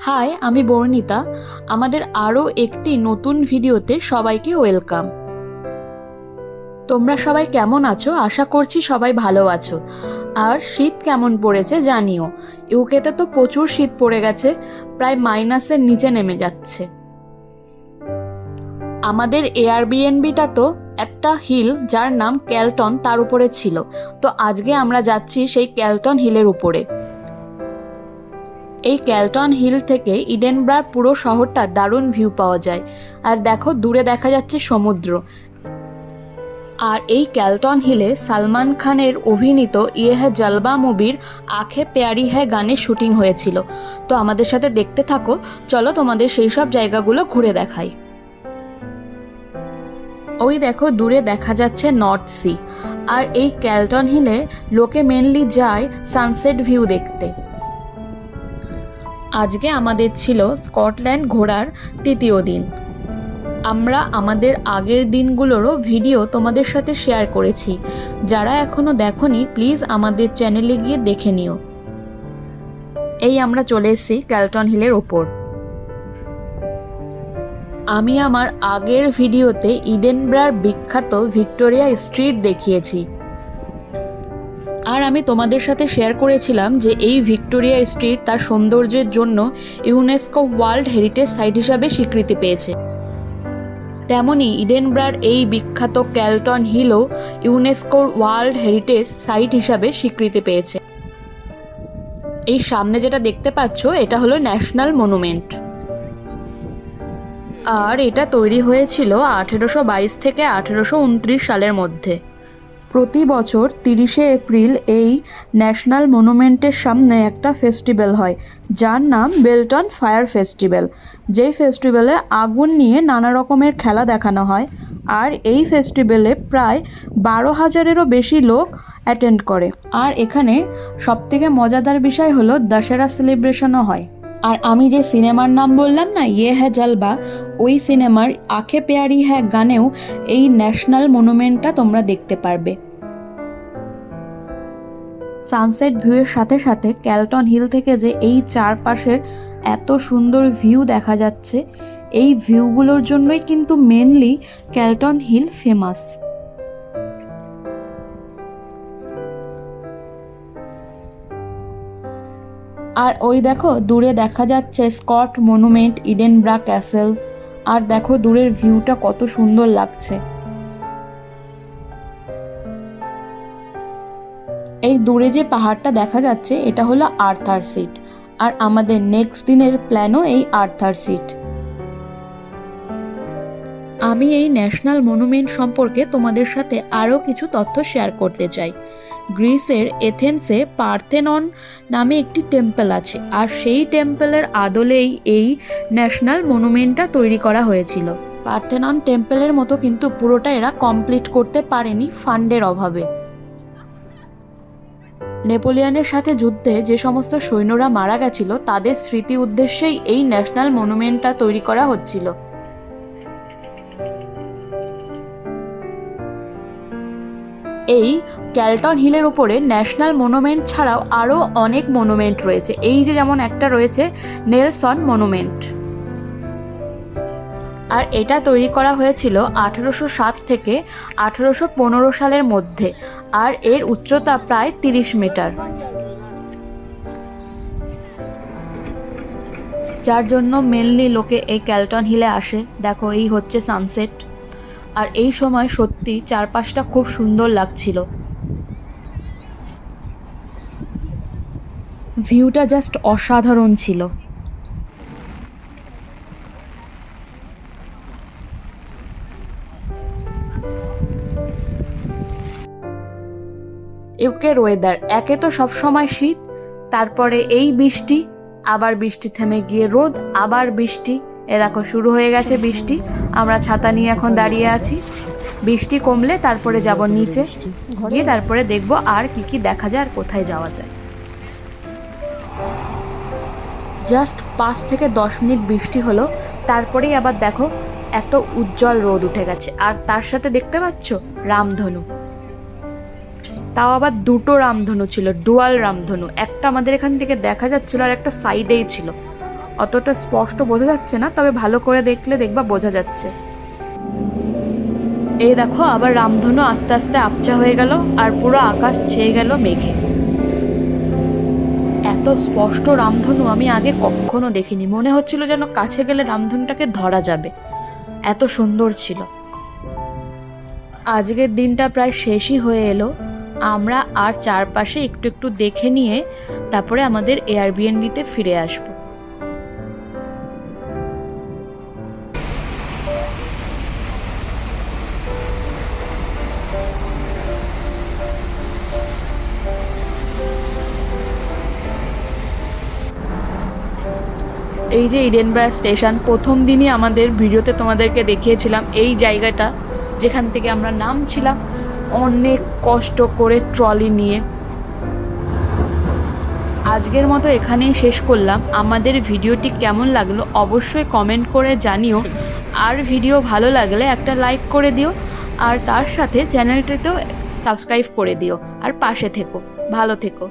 High আমি বর্ণিতা। আমাদের আরও একটি নতুন ভিডিওতে সবাইকে ওয়েলকাম। তোমরা সবাই কেমন আছো? আশা করছি সবাই ভালো আছো। আর শীত কেমন পড়েছে জানিও। ইউকেতে তো প্রচুর শীত পড়ে গেছে, প্রায় মাইনাসের নিচে নেমে যাচ্ছে। আমাদের এয়ারবিএনবিটা তো একটা হিল যার নাম ক্যালটন তার উপরে ছিল। তো আজকে আমরা যাচ্ছি সেই ক্যালটন হিলের উপরে। এই ক্যালটন হিল থেকে ইডেনব্রার পুরো শহরটা দারুণ ভিউ পাওয়া যায়। আর দেখো, দূরে দেখা যাচ্ছে সমুদ্র। আর এই ক্যালটন হিলে সালমান খানের অভিনীত ইয়ে হ্যাঁ জলবা মুভির আখে প্যারি হ্যাঁ গানের শুটিং হয়েছিল। তো আমাদের সাথে দেখতে থাকো, চলো তোমাদের সেই সব জায়গাগুলো ঘুরে দেখাই। ওই দেখো, দূরে দেখা যাচ্ছে নর্থ সি। আর এই ক্যালটন হিলে লোকে মেনলি যায় সানসেট ভিউ দেখতে। আজকে আমাদের ছিল স্কটল্যান্ড ঘোরার তৃতীয় দিন। আমরা আমাদের আগের দিনগুলোরও ভিডিও তোমাদের সাথে শেয়ার করেছি। যারা এখনও দেখনি, প্লিজ আমাদের চ্যানেলে গিয়ে দেখে নিও। এই আমরা চলে এসেছি ক্যালটন হিলের ওপর। আমি আমার আগের ভিডিওতে ইডেনব্রার বিখ্যাত ভিক্টোরিয়া স্ট্রিট দেখিয়েছি। আর আমি তোমাদের সাথে শেয়ার করেছিলাম যে এই ভিক্টোরিয়া স্ট্রিট তার সৌন্দর্যের জন্য ইউনেস্কো ওয়ার্ল্ড হেরিটেজ সাইট হিসাবে স্বীকৃতি পেয়েছে। তেমনি ইডেনব্রার এই বিখ্যাত ক্যালটন হিলও ইউনেস্কোর ওয়ার্ল্ড হেরিটেজ সাইট হিসাবে স্বীকৃতি পেয়েছে। এই সামনে যেটা দেখতে পাচ্ছ, এটা হলো ন্যাশনাল মনুমেন্ট। আর এটা তৈরি হয়েছিল আঠেরোশো বাইশ থেকে আঠেরোশো উনত্রিশ সালের মধ্যে। প্রতি বছর তিরিশে এপ্রিল এই ন্যাশনাল মনুমেন্টের সামনে একটা ফেস্টিভ্যাল হয়, যার নাম বেলটন ফায়ার ফেস্টিভ্যাল। যেই ফেস্টিভ্যালে আগুন নিয়ে নানা রকমের খেলা দেখানো হয়, আর এই ফেস্টিভ্যালে প্রায় বারো হাজারেরও বেশি লোক অ্যাটেন্ড করে। আর এখানে সবথেকে মজাদার বিষয় হলো দশেরা সেলিব্রেশনও হয়। আর আমি যে সিনেমার নাম বললাম না ইয়ে হ্যাঁ জলবা ওই সিনেমার আখে পেয়ারি হ্যা গানেও এই ন্যাশনাল মনুমেন্টটা তোমরা দেখতে পারবে। সানসেট ভিউয়ের সাথে সাথে ক্যালটন হিল থেকে যে এই চারপাশের এত সুন্দর ভিউ দেখা যাচ্ছে, এই ভিউগুলোর জন্যই কিন্তু মেনলি ক্যালটন হিল ফেমাস। আর ওই দেখো, দূরে দেখা যাচ্ছে স্কট মনুমেন্ট, ইডেনব্রা ক্যাসেল। আর দেখো, দূরের ভিউটা কত সুন্দর লাগছে। এই দূরে যে পাহাড়টা দেখা যাচ্ছে, এটা হলো আর্থার সিট। আর আমাদের নেক্সট দিনের প্ল্যানও এই আর্থার সিট। আমি এই ন্যাশনাল মনুমেন্ট সম্পর্কে তোমাদের সাথে আরও কিছু তথ্য শেয়ার করতে চাই। গ্রিসের এথেন্সে পার্থেনন নামে একটি টেম্পল আছে, আর সেই টেম্পলের আদলেই এই ন্যাশনাল মনুমেন্টটা তৈরি করা হয়েছিল। পার্থেনন টেম্পলের মতো কিন্তু পুরোটা এরা কমপ্লিট করতে পারেনি ফান্ডের অভাবে। নেপোলিয়নের সাথে যুদ্ধে যে সমস্ত সৈন্যরা মারা গেছিল, তাদের স্মৃতি উদ্দেশ্যেই এই ন্যাশনাল মনুমেন্টটা তৈরি করা হচ্ছিল। এই ক্যালটন হিলের উপরে ন্যাশনাল মনুমেন্ট ছাড়াও আরও অনেক মনুমেন্ট রয়েছে। এই যে যেমন একটা রয়েছে, নেলসন মনুমেন্ট। আর এটা তৈরি করা হয়েছিল আঠেরোশো সাত থেকে আঠেরোশো পনেরো সালের মধ্যে, আর এর উচ্চতা প্রায় তিরিশ মিটার। যার জন্য মেনলি লোকে এই ক্যালটন হিলে আসে। দেখো, এই হচ্ছে সানসেট। আর এই সময় সত্যি চারপাশটা খুব সুন্দর লাগছিল। ভিউটা জাস্ট অসাধারণ ছিল। ইউকের ওয়েদার একে তো সবসময় শীত, তারপরে এই বৃষ্টি, আবার বৃষ্টি থেমে গিয়ে রোদ, আবার বৃষ্টি। এ দেখো, শুরু হয়ে গেছে বৃষ্টি। আমরা ছাতা নিয়ে এখন দাঁড়িয়ে আছি। বৃষ্টি কমলে তারপরে যাব নিচে। গিয়ে তারপরে দেখব আর কি কি দেখা যায় আর কোথায় যাওয়া যায়। জাস্ট পাঁচ থেকে দশ মিনিট বৃষ্টি হলো। তারপরেই আবার দেখো, এত উজ্জ্বল রোদ উঠে গেছে। আর তার সাথে দেখতে পাচ্ছ? রামধনু। তাও আবার দুটো রামধনু ছিল ডুয়াল রামধনু। একটা আমাদের এখান থেকে দেখা যাচ্ছিল আর একটা সাইডেই ছিল। অতটা স্পষ্ট বোঝা যাচ্ছে না, তবে ভালো করে দেখলে দেখবা বোঝা যাচ্ছে। এই দেখো, আবার রামধনু আস্তে আস্তে আপচা হয়ে গেল আর পুরো আকাশ ছেয়ে গেল মেঘে। এত স্পষ্ট রামধনু আমি আগে কখনো দেখিনি। মনে হচ্ছিল যেন কাছে গেলে রামধনুটাকে ধরা যাবে। এত সুন্দর ছিল। আজকের দিনটা প্রায় শেষই হয়ে এলো। আমরা আর চারপাশে একটু একটু দেখে নিয়ে তারপরে আমাদের এয়ারবিএনবিতে ফিরে আসব। এই যে ইডেনব্রা স্টেশন প্রথম দিনই আমাদের ভিডিওতে তোমাদেরকে দেখিয়েছিলাম এই জায়গাটা, যেখান থেকে আমরা নামছিলাম। অনেক কষ্ট করে ট্রলি নিয়ে। আজকের মতো এখানেই শেষ করলাম। আমাদের ভিডিওটি কেমন লাগল অবশ্যই কমেন্ট করে জানিও। আর ভিডিও ভালো লাগলে একটা লাইক করে দিও। আর তার সাথে চ্যানেলটিতেও সাবস্ক্রাইব করে দিও। আর পাশে থেকো। ভালো থেকো।